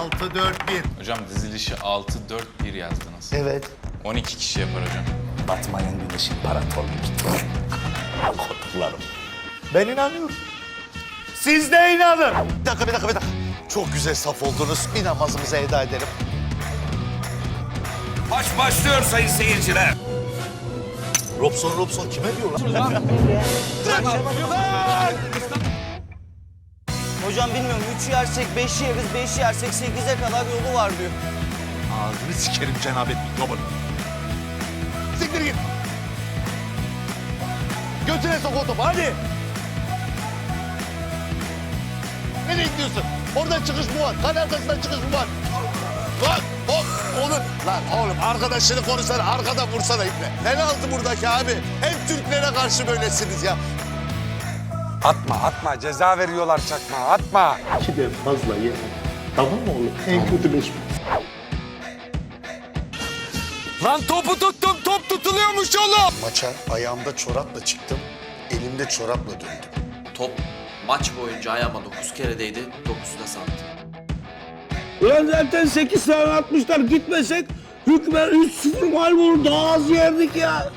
6-4-1. Hocam dizilişi 6-4-1 yazdınız. Evet. 12 kişi yapar hocam. Batmayan güneş imparatorluk. Koduklarım. Ben inanıyorum. Siz de inanın. Bir dakika, bir dakika, bir dakika. Çok güzel saf oldunuz. Bir namazımızı eda edelim. Maç başlıyor sayın seyirciler. Robson, Robson kime diyor lan? Hocam bilmiyorum. Üç yersek beş yeriz, beş yersek sekize kadar yolu var diyor. Ağzını sikerim cenabet mikrobun. Siktir git. Götüne sok o topu hadi. Nereye gidiyorsun? Oradan çıkış mı var? Kale arkasından çıkış mı var? Lan hop oğlum. Lan oğlum arkadaşını konuşsana arkadan vursana iple. Penaltı buradaki abi. Hep Türklere karşı böylesiniz ya. Atma atma ceza veriyorlar çakma atma. İkiden fazla ye. Tamam mı oğlum? En kötü beş Lan topu tuttum top tutuluyormuş oğlum. Maça ayağımda çorapla çıktım, elimde çorapla döndüm. Top maç boyunca ayağıma 9 kere değdi, 9'u da sandım. Ulan zaten 8 tane atmışlar gitmesek hükmen 3-0 mağlup olur daha az yerdik ya.